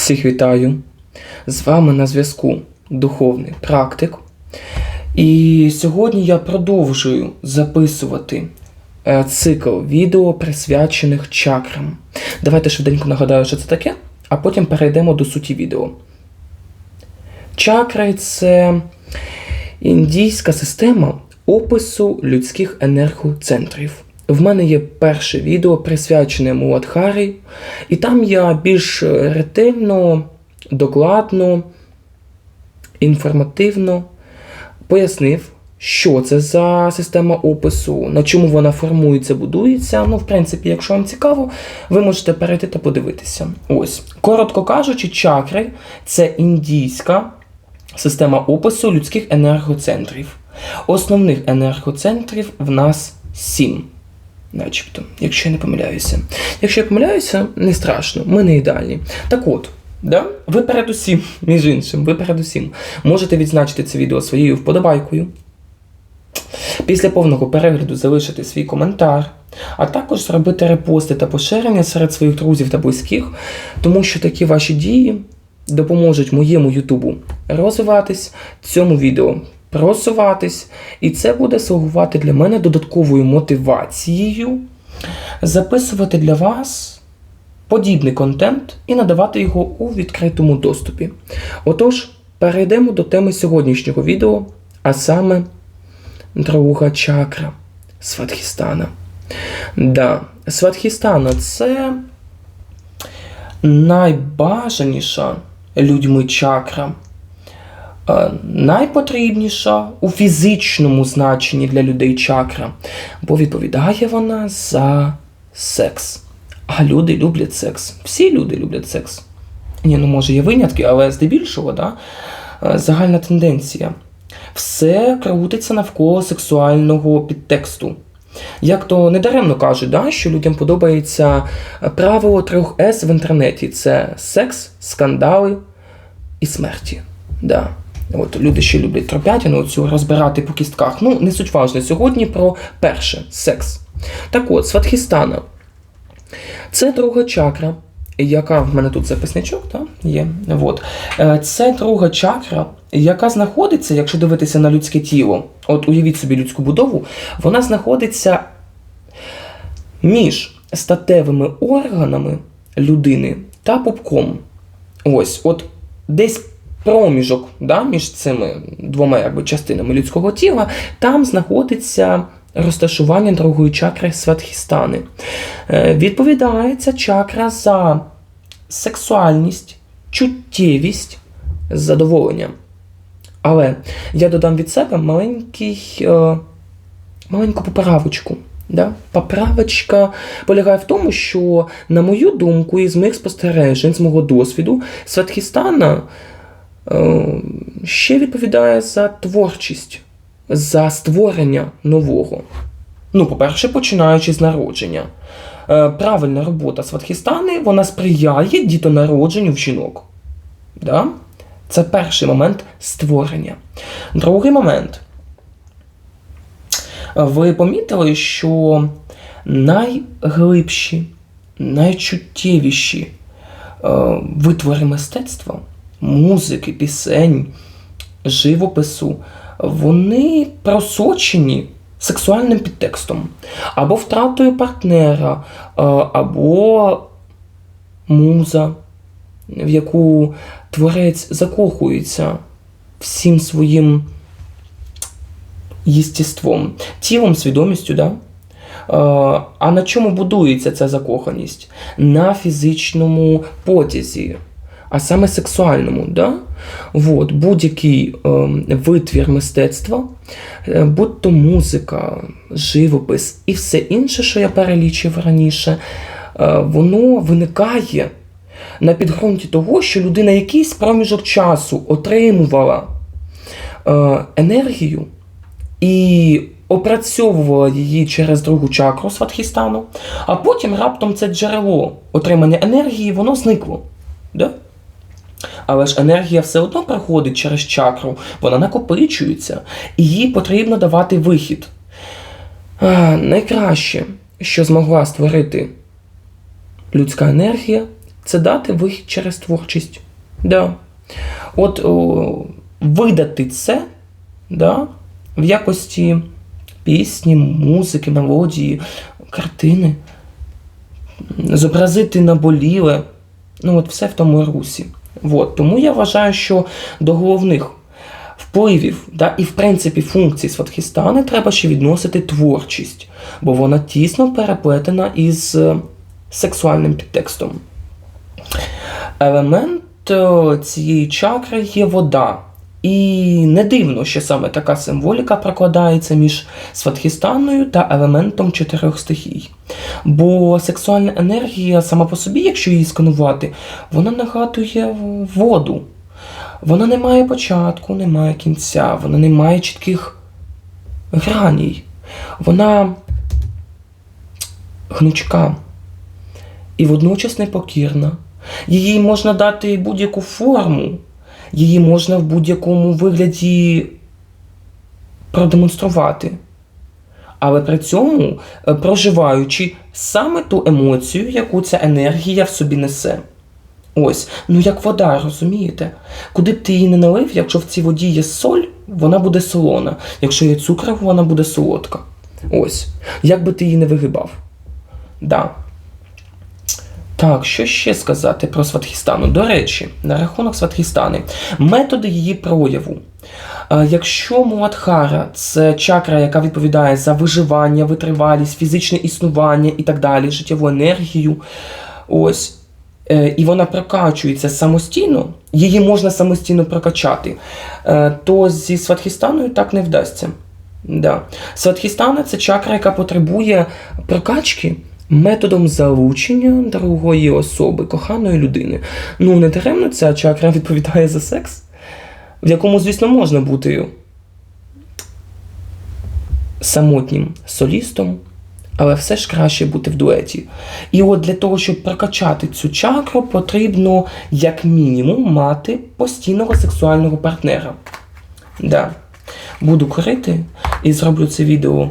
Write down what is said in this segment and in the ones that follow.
Всіх вітаю! З вами на зв'язку духовний практик. І сьогодні я продовжую записувати е, цикл відео, присвячених чакрам. Давайте швиденько нагадаю, що це таке, а потім перейдемо до суті відео. Чакри це індійська система опису людських енергоцентрів. В мене є перше відео присвячене Муладхарі, і там я більш ретельно, докладно, інформативно пояснив, що це за система опису, на чому вона формується, будується. Ну, в принципі, якщо вам цікаво, ви можете перейти та подивитися. Ось, коротко кажучи, чакри це індійська система опису людських енергоцентрів. Основних енергоцентрів в нас сім. Начебто, якщо я не помиляюся. Якщо я помиляюся, не страшно, ми не ідеальні. Так от, да? ви передусім, між іншим, ви передусім можете відзначити це відео своєю вподобайкою. Після повного перегляду залишити свій коментар, а також зробити репости та поширення серед своїх друзів та близьких, тому що такі ваші дії допоможуть моєму Ютубу розвиватись, цьому відео просуватись, і це буде слугувати для мене додатковою мотивацією записувати для вас подібний контент і надавати його у відкритому доступі. Отож, перейдемо до теми сьогоднішнього відео, а саме друга чакра Сватхістана. Да, Сватхістана це найбажаніша людьми чакра. Е, найпотрібніша у фізичному значенні для людей чакра, бо відповідає вона за секс. А люди люблять секс. Всі люди люблять секс. Ні, ну може є винятки, але здебільшого, да, е, загальна тенденція. Все крутиться навколо сексуального підтексту. Як то недаремно кажуть, да, що людям подобається правило трьох С в інтернеті: це секс, скандали і смерті. Да. От Люди ще люблять тропятину цю розбирати по кістках. Ну, не суть важно. Сьогодні про перше секс. Так от, Сватхістана. Це друга чакра, яка в мене тут записничок, так, є. От. Е, Це друга чакра, яка знаходиться, якщо дивитися на людське тіло, от уявіть собі людську будову, вона знаходиться між статевими органами людини та пупком. Ось, от десь проміжок да, між цими двома якби, частинами людського тіла, там знаходиться розташування другої чакри Сватхістани. Е, Відповідає ця чакра за сексуальність, чуттєвість, задоволення. Але я додам від себе маленький, е, маленьку поправочку. Да? Поправочка полягає в тому, що, на мою думку, із моїх спостережень, з мого досвіду, Сватхістана ще відповідає за творчість, за створення нового. Ну, по-перше, починаючи з народження. Е, правильна робота Сватхістани вона сприяє дітонародженню в жінок. Да? Це перший момент створення. Другий момент. Ви помітили, що найглибші, найчуттєвіші е, витвори мистецтва, музики, пісень, живопису, вони просочені сексуальним підтекстом, або втратою партнера, е, або муза, в яку творець закохується всім своїм єстеством, тілом, свідомістю. Да? Е, А на чому будується ця закоханість? На фізичному потязі, а саме сексуальному. Да? От, Будь-який е, витвір мистецтва, е, будь то музика, живопис і все інше, що я перелічив раніше, е, воно виникає на підґрунті того, що людина якийсь проміжок часу отримувала е, енергію і опрацьовувала її через другу чакру Сватхістану, а потім раптом це джерело отримання енергії, воно зникло. Да? Але ж енергія все одно проходить через чакру, вона накопичується, і їй потрібно давати вихід. А, найкраще, що змогла створити людська енергія, це дати вихід через творчість. Да. От о, видати це да, в якості пісні, музики, мелодії, картини, зобразити наболіле. Ну, от все в тому русі. От. Тому я вважаю, що до головних впливів да, і, в принципі, функцій Сватхістани треба ще відносити творчість, бо вона тісно переплетена із е, сексуальним підтекстом. Елемент е, цієї чакри є вода. І не дивно, що саме така символіка прокладається між Сватхістаною та елементом чотирьох стихій. Бо сексуальна енергія сама по собі, якщо її сканувати, вона нагадує воду. Вона не має початку, не має кінця, вона не має чітких граній. Вона гнучка і водночас непокірна. Її можна дати будь-яку форму, її можна в будь-якому вигляді продемонструвати. Але при цьому е, проживаючи саме ту емоцію, яку ця енергія в собі несе. Ось, ну як вода, розумієте? Куди б ти її не налив, якщо в цій воді є соль, вона буде солона. Якщо є цукор, вона буде солодка. Ось. Як би ти її не вигибав. Да. Так, що ще сказати про Сватхістану? До речі, на рахунок Сватхістани, методи її прояву. Е, Якщо Муадхара це чакра, яка відповідає за виживання, витривалість, фізичне існування і так далі, життєву енергію, ось, е, і вона прокачується самостійно, її можна самостійно прокачати, е, то зі Сватхістаною так не вдасться. Да. Сватхістана це чакра, яка потребує прокачки методом залучення другої особи, коханої людини. Ну, не даремно ця чакра відповідає за секс, в якому, звісно, можна бути самотнім солістом, але все ж краще бути в дуеті. І от для того, щоб прокачати цю чакру, потрібно, як мінімум, мати постійного сексуального партнера. Да. Буду курити і зроблю це відео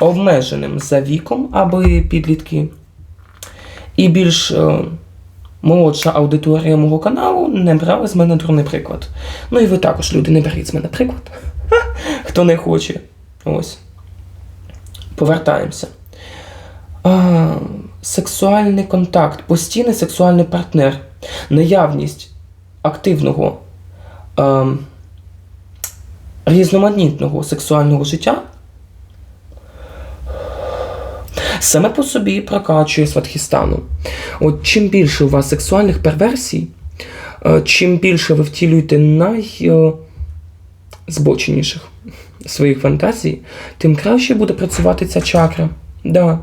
обмеженим за віком, аби підлітки. І більш е, молодша аудиторія мого каналу не брала з мене дурний приклад. Ну і ви також, люди, не беріть з мене приклад. Хто не хоче. Ось. Повертаємося. А, сексуальний контакт, постійний сексуальний партнер, наявність активного, а, різноманітного сексуального життя саме по собі прокачує сватхістану. От чим більше у вас сексуальних перверсій, е, чим більше ви втілюєте найзбоченіших своїх фантазій, тим краще буде працювати ця чакра. Да.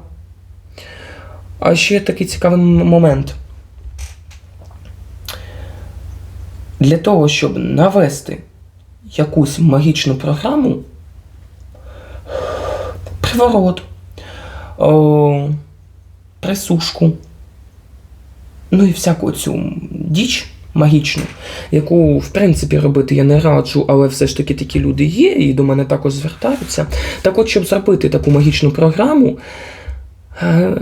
А ще такий цікавий момент. Для того, щоб навести якусь магічну програму, приворот, о, присушку, ну і всяку цю діч магічну, яку, в принципі, робити я не раджу, але все ж таки такі люди є, і до мене також звертаються. Так от, щоб зробити таку магічну програму, е,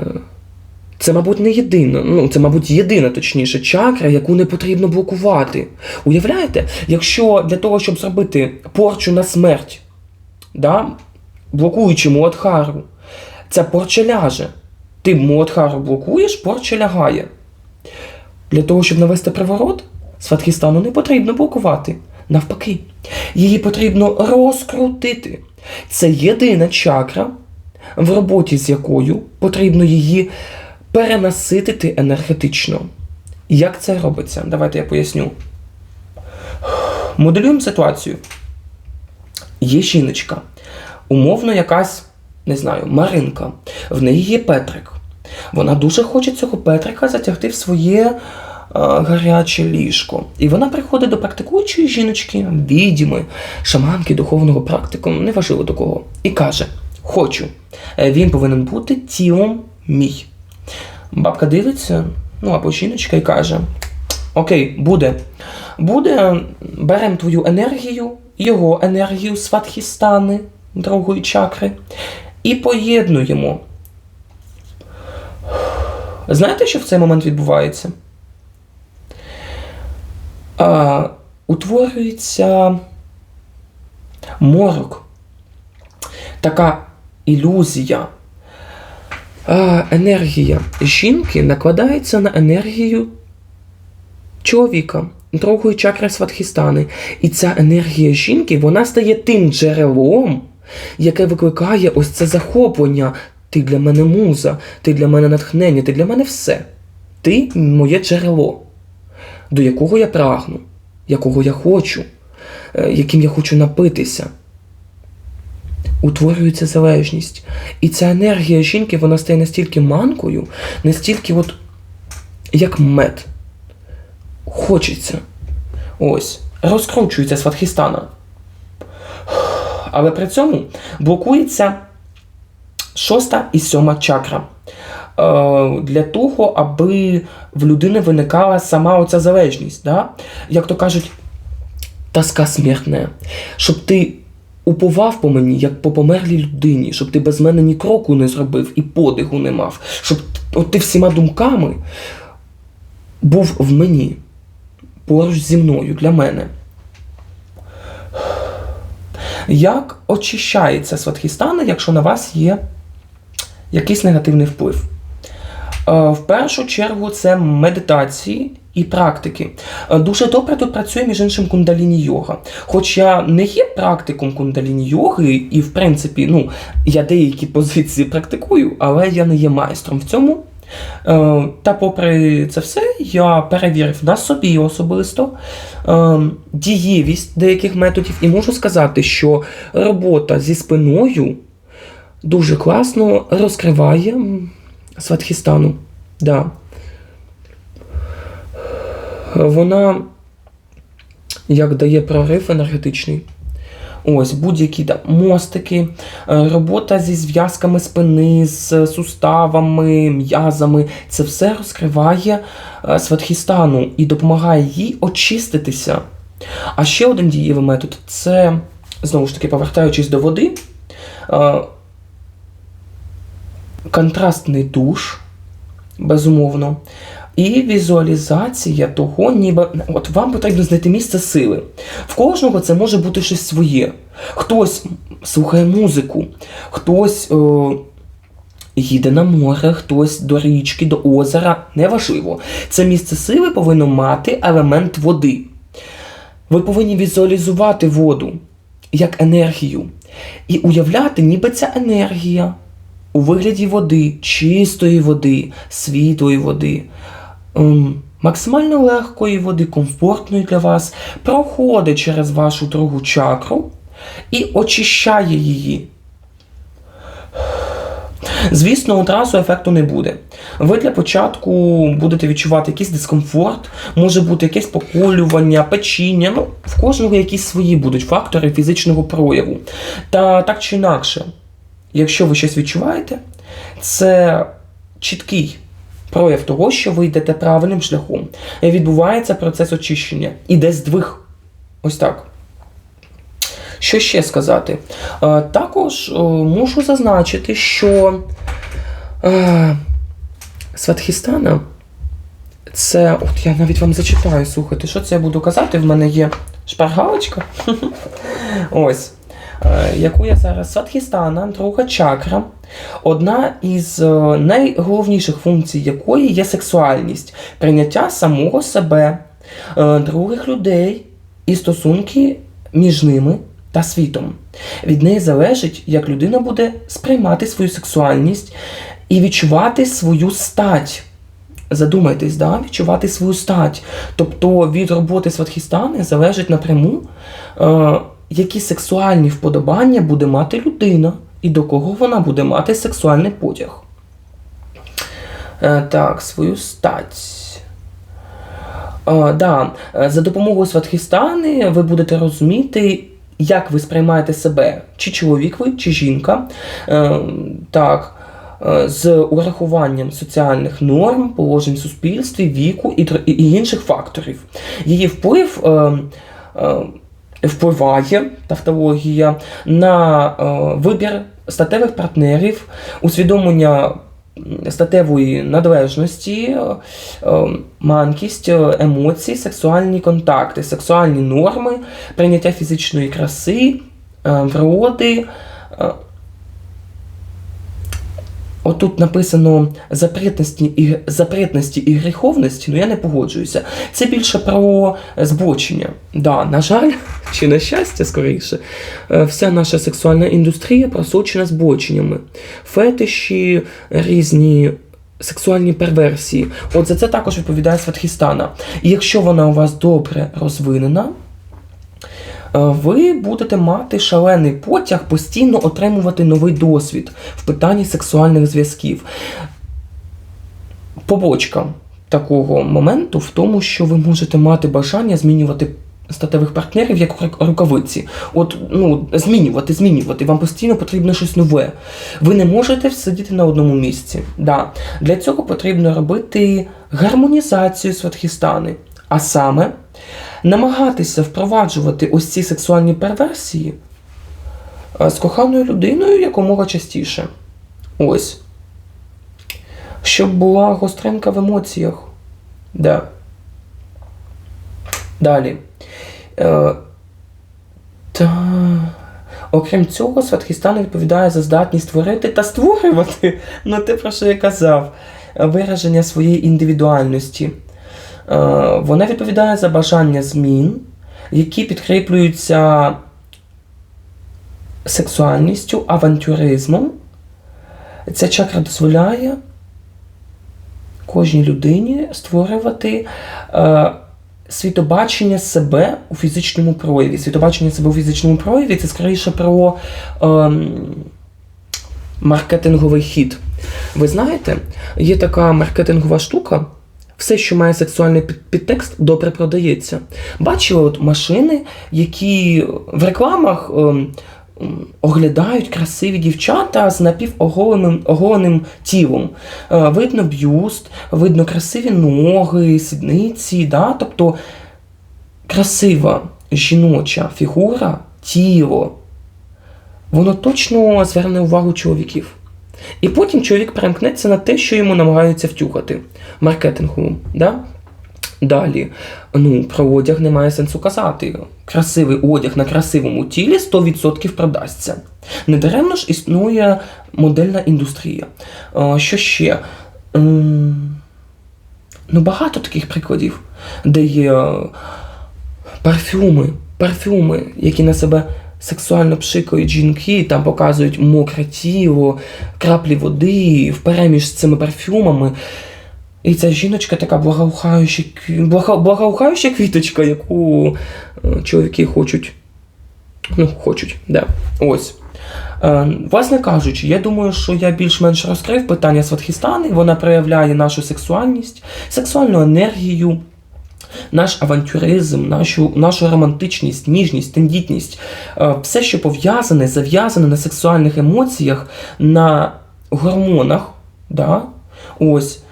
це, мабуть, не єдина, ну, це, мабуть, єдина, точніше, чакра, яку не потрібно блокувати. Уявляєте, якщо для того, щоб зробити порчу на смерть, да, блокуючи Муадхару, ця порча ляже. Ти Муадхару блокуєш, порча лягає. Для того, щоб навести приворот, Сватхістану не потрібно блокувати. Навпаки, її потрібно розкрутити. Це єдина чакра, в роботі з якою потрібно її перенаситити енергетично. Як це робиться? Давайте я поясню. Моделюємо ситуацію. Є жіночка, умовно якась, не знаю, Маринка. В неї є Петрик. Вона дуже хоче цього Петрика затягти в своє е, гаряче ліжко. І вона приходить до практикуючої жіночки, відьми, шаманки, духовного практику, неважливо до кого, і каже: Хочу, Е, він повинен бути тілом мій. Бабка дивиться, ну або жіночка і каже: Окей, буде. Буде, беремо твою енергію, його енергію сватхістани, другої чакри, і поєднуємо. Знаєте, що в цей момент відбувається? А, утворюється морок. Така ілюзія. А, енергія жінки накладається на енергію чоловіка, другої чакри Сватхістани. І ця енергія жінки вона стає тим джерелом, яке викликає ось це захоплення. Ти для мене муза, ти для мене натхнення, ти для мене все. Ти моє джерело, до якого я прагну, якого я хочу, е, яким я хочу напитися. Утворюється залежність. І ця енергія жінки вона стає настільки манкою, настільки от як мед. Хочеться. Ось. Розкручується сватхістана. Але при цьому блокується шоста і сьома чакра. Е, для того, аби в людини виникала сама оця залежність. Да? Як то кажуть, тоска смертна. Щоб ти уповав по мені, як по померлій людині, щоб ти без мене ні кроку не зробив і подиху не мав, щоб от ти всіма думками був в мені, поруч зі мною для мене. Як очищається сватхістана, якщо на вас є якийсь негативний вплив? Е, В першу чергу це медитації і практики. Е, Дуже добре тут працює, між іншим, кундаліні йога. Хоч я не є практиком кундаліні йоги, і, в принципі, ну, я деякі позиції практикую, але я не є майстром в цьому. Е, Та попри це все, я перевірив на собі особисто е, дієвість деяких методів, і можу сказати, що робота зі спиною дуже класно розкриває сватхістану. Да. Вона як дає прорив енергетичний. Ось будь-які там мостики, е, робота зі зв'язками спини, з суставами, м'язами. Це все розкриває е, сватхістану і допомагає їй очиститися. А ще один дієвий метод це, знову ж таки, повертаючись до води, е, контрастний душ, безумовно. І візуалізація того, ніби от вам потрібно знайти місце сили. В кожного це може бути щось своє. Хтось слухає музику, хтось е, їде на море, хтось до річки, до озера. Неважливо. Це місце сили повинно мати елемент води. Ви повинні візуалізувати воду як енергію і уявляти, ніби ця енергія у вигляді води, чистої води, світлої води, максимально легкої води, комфортної для вас, проходить через вашу другу чакру і очищає її. Звісно, одразу ефекту не буде. Ви для початку будете відчувати якийсь дискомфорт, може бути якесь поколювання, печіння. Ну, в кожного якісь свої будуть фактори фізичного прояву. Та так чи інакше, якщо ви щось відчуваєте, це чіткий прояв того, що ви йдете правильним шляхом. Відбувається процес очищення. Іде здвиг. Ось так. Що ще сказати? Е, Також е, мушу зазначити, що е, Сватхістана це. От я навіть вам зачитаю, слухайте, що це я буду казати? В мене є шпаргалочка. Ось. Е, Яку я зараз Сватхістана, друга чакра, одна із е, найголовніших функцій якої є сексуальність, прийняття самого себе, е, других людей і стосунки між ними та світом. Від неї залежить, як людина буде сприймати свою сексуальність і відчувати свою стать. Задумайтесь, да? відчувати свою стать. Тобто від роботи Сватхістани залежить напряму, які сексуальні вподобання буде мати людина і до кого вона буде мати сексуальний потяг. Е, так, свою стать. Е, да, е, за допомогою Сватхістани ви будете розуміти, як ви сприймаєте себе, чи чоловік ви, чи жінка. Так, з урахуванням соціальних норм, положень в суспільстві, віку і, інших факторів. Її вплив. Е, е, Впливає тавтологія на е, вибір статевих партнерів, усвідомлення статевої надлежності, е, е, манкість, емоції, сексуальні контакти, сексуальні норми, прийняття фізичної краси, вроди. Отут написано запретності і, запретності і гріховності, ну я не погоджуюся. Це більше про збочення. Да, на жаль, чи на щастя, скоріше, е, вся наша сексуальна індустрія просочена збоченнями. Фетиші, різні сексуальні перверсії. От за це також відповідає Сватхістана. І якщо вона у вас добре розвинена, ви будете мати шалений потяг постійно отримувати новий досвід в питанні сексуальних зв'язків. Побочка такого моменту в тому, що ви можете мати бажання змінювати статевих партнерів як рукавиці. От, ну, змінювати, змінювати. Вам постійно потрібно щось нове. Ви не можете сидіти на одному місці. Да. Для цього потрібно робити гармонізацію сватхістани. А саме намагатися впроваджувати ось ці сексуальні перверсії з коханою людиною якомога частіше. Ось. Щоб була гостринка в емоціях. Да. Далі. Е, та... Окрім цього, Сватхістан відповідає за здатність творити та створювати, ну те, про що я казав, вираження своєї індивідуальності. Е, Вона відповідає за бажання змін, які підкріплюються сексуальністю, авантюризмом. Ця чакра дозволяє кожній людині створювати е, світобачення себе у фізичному прояві. Світобачення себе у фізичному прояві це скоріше про ем, маркетинговий хід. Ви знаєте, є така маркетингова штука. Все, що має сексуальний під- підтекст, добре продається. Бачили от машини, які в рекламах ем, м, оглядають красиві дівчата з напівоголеним оголеним тілом. Е, видно б'юст, видно красиві ноги, сідниці. Да? Тобто красива жіноча фігура, тіло, воно точно зверне увагу чоловіків. І потім чоловік перемкнеться на те, що йому намагаються втюхати маркетингову. Да? Далі, ну, про одяг немає сенсу казати. Красивий одяг на красивому тілі 100% продасться. Недаремно ж існує модельна індустрія. Що ще? Ну, багато таких прикладів, де є парфюми, парфюми, які на себе сексуально пшикають жінки, там показують мокре тіло, краплі води впереміж з цими парфюмами. І ця жіночка така благоухаюча, благоухаюча квіточка, яку е, чоловіки хочуть. Ну, хочуть, да. Ось. Е, Власне кажучи, я думаю, що я більш-менш розкрив питання Сватхістани. Вона проявляє нашу сексуальність, сексуальну енергію, наш авантюризм, нашу, нашу романтичність, ніжність, тендітність. Е, Все, що пов'язане, зав'язане на сексуальних емоціях, на гормонах. Да? Ось.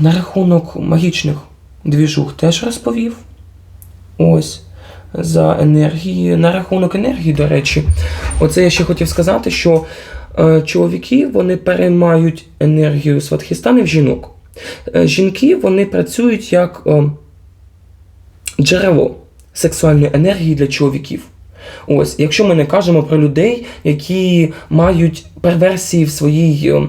На рахунок магічних двіжух теж розповів. Ось. За енергії. На рахунок енергії, до речі. Оце я ще хотів сказати, що е, чоловіки вони переймають енергію Сватхістани жінок. Е, жінки вони працюють як е, джерело сексуальної енергії для чоловіків. Ось, якщо ми не кажемо про людей, які мають перверсії в своїй е,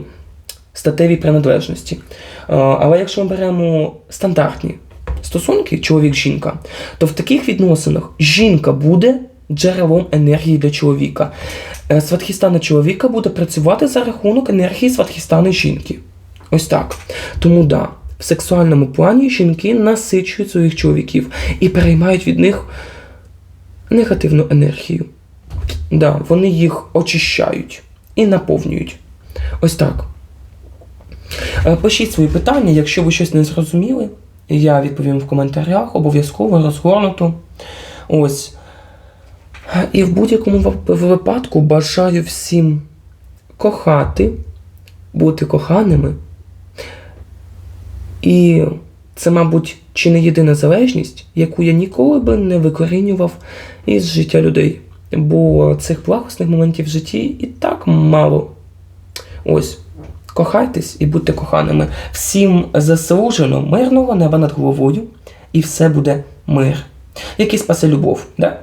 статевій приналежності. Е, Але якщо ми беремо стандартні стосунки, чоловік-жінка, то в таких відносинах жінка буде джерелом енергії для чоловіка. Е, Сватхістана чоловіка буде працювати за рахунок енергії сватхістани жінки. Ось так. Тому да, в сексуальному плані жінки насичують своїх чоловіків і переймають від них негативну енергію. Да, вони їх очищають і наповнюють. Ось так. Е, Пишіть свої питання, якщо ви щось не зрозуміли, я відповім в коментарях, обов'язково розгорнуто. Ось. І в будь-якому випадку бажаю всім кохати, бути коханими. І це, мабуть, чи не єдина залежність, яку я ніколи би не викорінював із життя людей. Бо цих благосних моментів в житті і так мало. Ось. Кохайтесь і будьте коханими. Всім заслужено мирного неба над головою, і все буде мир. Який спасе любов, да?